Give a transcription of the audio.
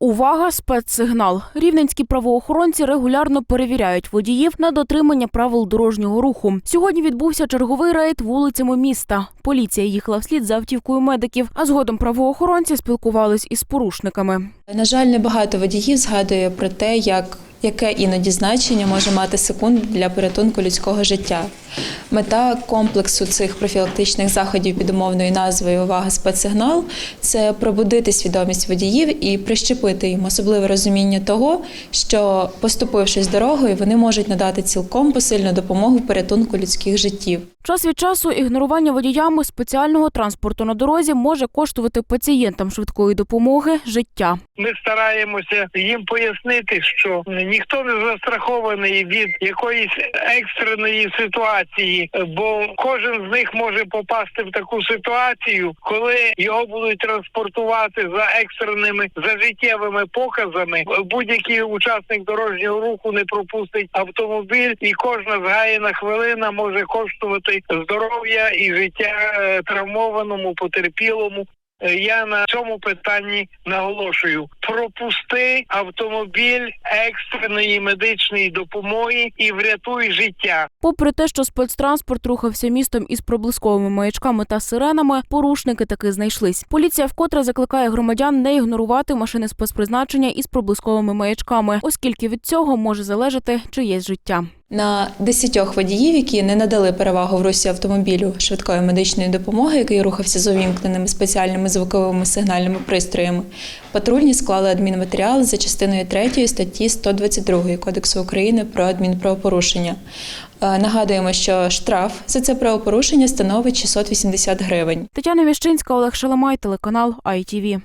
Увага, спецсигнал. Рівненські правоохоронці регулярно перевіряють водіїв на дотримання правил дорожнього руху. Сьогодні відбувся черговий рейд вулицями міста. Поліція їхала вслід за автівкою медиків, а згодом правоохоронці спілкувались із порушниками. На жаль, небагато водіїв згадує про те, як яке іноді значення може мати секунд для порятунку людського життя. Мета комплексу цих профілактичних заходів під умовною назвою Увага спецсигнал це пробудити свідомість водіїв і прищепити їм особливе розуміння того, що поступившись дорогою, вони можуть надати цілком посильну допомогу в порятунку людських життів. Час від часу ігнорування водіями спеціального транспорту на дорозі може коштувати пацієнтам швидкої допомоги життя. Ми стараємося їм пояснити, що ніхто не застрахований від якоїсь екстреної ситуації, бо кожен з них може попасти в таку ситуацію, коли його будуть транспортувати за екстреними за життєвими показами. Будь-який учасник дорожнього руху не пропустить автомобіль, і кожна згаяна хвилина може коштувати здоров'я і життя е, травмованому, потерпілому. Е, Я на цьому питанні наголошую: пропусти автомобіль екстреної медичної допомоги і врятуй життя. Попри те, що спецтранспорт рухався містом із проблисковими маячками та сиренами, порушники таки знайшлись. Поліція вкотре закликає громадян не ігнорувати машини спецпризначення із проблисковими маячками, оскільки від цього може залежати чиєсь життя. На десятьох водіїв, які не надали перевагу в русі автомобілю швидкої медичної допомоги, який рухався з увімкненими спеціальними звуковими сигнальними пристроями, патрульні склали адмінматеріал за частиною 3 статті 122 Кодексу України про адмінправопорушення. Е, Нагадуємо, що штраф за це правопорушення становить 680 гривень. Тетяна Міщинська, Олег Шаламай, телеканал ITV.